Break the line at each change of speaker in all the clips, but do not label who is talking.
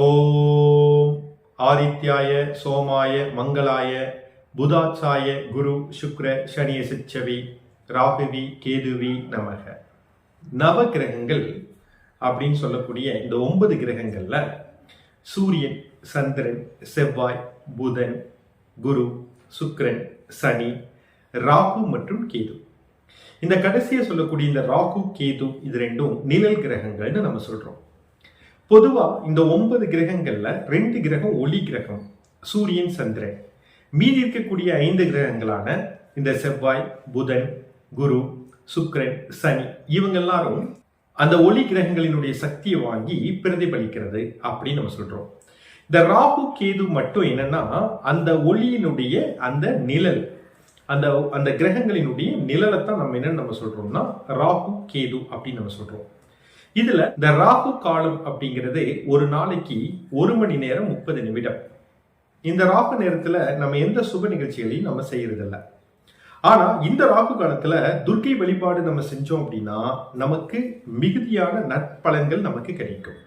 ஓம் ஆதித்யாய சோமாய மங்களாய புதாச்சாய குரு சுக்ர சனிய சிச்சவி ராகுவி கேதுவி நமக. நவ கிரகங்கள் அப்படின்னு சொல்லக்கூடிய இந்த ஒன்பது கிரகங்கள்ல சூரியன் சந்திரன் செவ்வாய் புதன் குரு சுக்ரன் சனி ராகு மற்றும் கேது. இந்த கடைசியை சொல்லக்கூடிய இந்த ராகு கேது இது ரெண்டும் நிழல் கிரகங்கள்னு நம்ம சொல்றோம். பொதுவா இந்த ஒன்பது கிரகங்கள்ல ரெண்டு கிரகம் ஒளி கிரகம் சூரியன் சந்திரன். மீதி இருக்கக்கூடிய ஐந்து கிரகங்களான இந்த செவ்வாய் புதன் குரு சுக்ரன் சனி இவங்க எல்லாரும் அந்த ஒளி கிரகங்களினுடைய சக்தியை வாங்கி பிரதிபலிக்கிறது அப்படின்னு நம்ம சொல்றோம். இந்த ராகு கேது மட்டும் என்னன்னா அந்த ஒளியினுடைய அந்த நிழல் அந்த அந்த கிரகங்களினுடைய நிழலை தான் நம்ம என்னன்னு நம்ம சொல்றோம்னா ராகு கேது அப்படின்னு நம்ம சொல்றோம். இதுல இந்த ராகு காலம் அப்படிங்கிறது ஒரு நாளைக்கு ஒரு மணி நேரம் முப்பது நிமிடம். இந்த ராகு நேரத்துல நம்ம எந்த சுப நிகழ்ச்சிகளையும் நம்ம செய்யறதில்ல. ஆனா இந்த ராகு காலத்துல துர்க்கை வழிபாடு நம்ம செஞ்சோம் அப்படின்னா நமக்கு மிகுதியான நற்பலன்கள் நமக்கு கிடைக்கும்.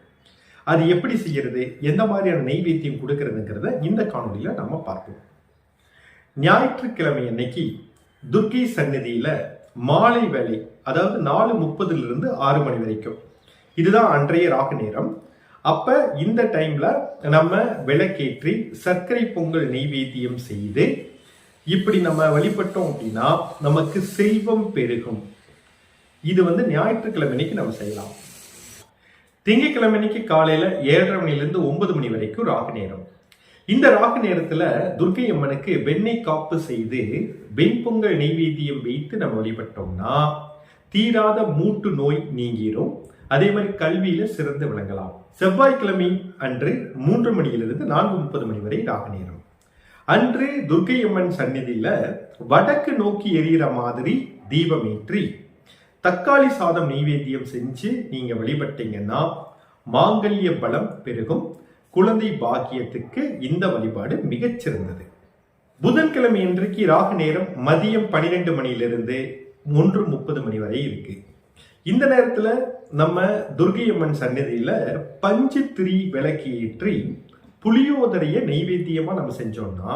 அது எப்படி செய்யறது எந்த மாதிரியான நெய்வேத்தியம் கொடுக்கறதுங்கிறத இந்த காணொலியில நம்ம பார்ப்போம். ஞாயிற்றுக்கிழமை அன்னைக்கு துர்க்கை சந்நிதியில மாலை வேலை அதாவது நாலு முப்பதுல இருந்து ஆறு மணி வரைக்கும் இதுதான் அன்றைய ராகு நேரம். அப்ப இந்த டைம்ல நம்ம விளக்கேற்றி சர்க்கரை பொங்கல் நெய்வேத்தியம் செய்து இப்படி நம்ம வழிபட்டோம் அப்படின்னா நமக்கு செல்வம் பெருகும். இது வந்து ஞாயிற்றுக்கிழமைக்கு நம்ம செய்யலாம். திங்கட்கிழமை அன்னைக்கு காலையில ஏழரை மணிலிருந்து ஒன்பது மணி வரைக்கும் ராகு நேரம். இந்த ராகு நேரத்துல துர்க்கை அம்மனுக்கு வெண்ணெய் காப்பு செய்து வெண்பொங்கல் நெய்வேத்தியம் வைத்து நம்ம வழிபட்டோம்னா தீராத மூட்டு நோய் நீங்கிரும். அதே மாதிரி கல்வியில சிறந்து விளங்கலாம். செவ்வாய்க்கிழமை அன்று மூன்று மணியிலிருந்து நான்கு முப்பது மணி வரை ராக நேரம். அன்று துர்கை அம்மன் சந்நிதியில வடக்கு நோக்கி எரியிற மாதிரி தீபம் ஏற்றி தக்காளி சாதம் நெய்வேத்தியம் செஞ்சு நீங்க வழிபட்டீங்கன்னா மாங்கல்ய பலம் பெருகும். குழந்தை பாக்கியத்துக்கு இந்த வழிபாடு மிகச்சிறந்தது புதன்கிழமை இன்றைக்கு ராகு நேரம் மதியம் பனிரெண்டு மணியிலிருந்து ஒன்று முப்பது மணி வரை இருக்கு. இந்த நேரத்துல நம்ம துர்கையம்மன் சன்னதியில பஞ்சு திரி விளக்கு ஏற்றி புளியோதரைய நெய்வேத்தியமா நம்ம செஞ்சோம்னா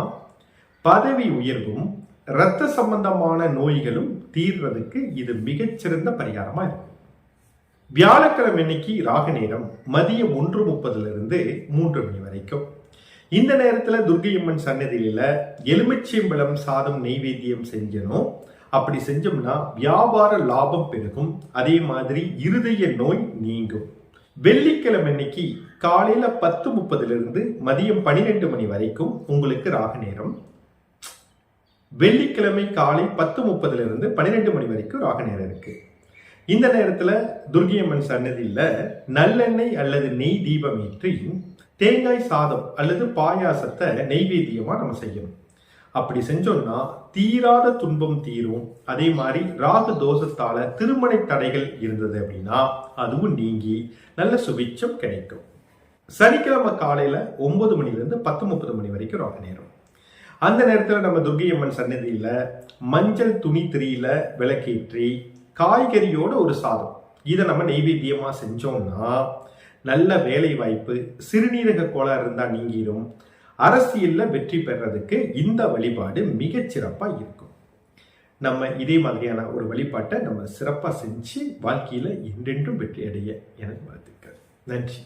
பதவி உயர்வும் இரத்த சம்பந்தமான நோய்களும் தீர்றதுக்கு இது மிகச்சிறந்த பரிகாரமா இருக்கும். வியாழக்கிழமை அன்னைக்கு ராக நேரம் மதியம் ஒன்று முப்பதுல இருந்து மூன்று மணி வரைக்கும். இந்த நேரத்துல துர்கையம்மன் சன்னதியில எலுமிச்சம்பழம் சாதம் நெய்வேத்தியம் செஞ்சனும் அப்படி செஞ்சோம்னா வியாபார லாபம் பெருகும். அதே மாதிரி இருதய நோய் நீங்கும். வெள்ளிக்கிழமை அன்னைக்கு காலையில பத்து முப்பதுலேருந்து மதியம் பன்னிரெண்டு மணி வரைக்கும் உங்களுக்கு ராக நேரம். வெள்ளிக்கிழமை காலை பத்து முப்பதுலேருந்து பன்னிரெண்டு மணி வரைக்கும் ராக நேரம் இருக்கு. இந்த நேரத்தில் துர்கியம்மன் சன்னதியில் நல்லெண்ணெய் அல்லது நெய் தீபம் ஏற்றி தேங்காய் சாதம் அல்லது பாயாசத்தை நெய்வேத்தியமாக நம்ம செய்யணும். அப்படி செஞ்சோம்னா தீராத துன்பம் தீரும். அதே மாதிரி ராகு தோஷத்தால திருமண தடைகள் இருந்தது அப்படின்னா அதுவும் நீங்கி நல்ல சுபிச்சம் கிடைக்கும். சனிக்கிழமை காலையில ஒன்பது மணிலிருந்து பத்து முப்பது மணி வரைக்கும் ராகு நேரம். அந்த நேரத்தில் நம்ம துர்கையம்மன் சன்னதியில மஞ்சள் துணி திரியில விளக்கேற்றி காய்கறியோட ஒரு சாதம். இதை நம்ம நெய்வேத்தியமா செஞ்சோம்னா நல்ல வேலை வாய்ப்பு சிறுநீரக கோளாறு இருந்தா நீங்கிடும் அரசியலில் வெற்றி பெறதுக்கு இந்த வழிபாடு மிகச்சிறப்பாக இருக்கும். நம்ம இதே மாதிரியான ஒரு வழிபாட்டை நம்ம சிறப்பாக செஞ்சு வாழ்க்கையில் என்றென்றும் வெற்றி அடைய எனக்கு வாழ்த்துக்கள். நன்றி.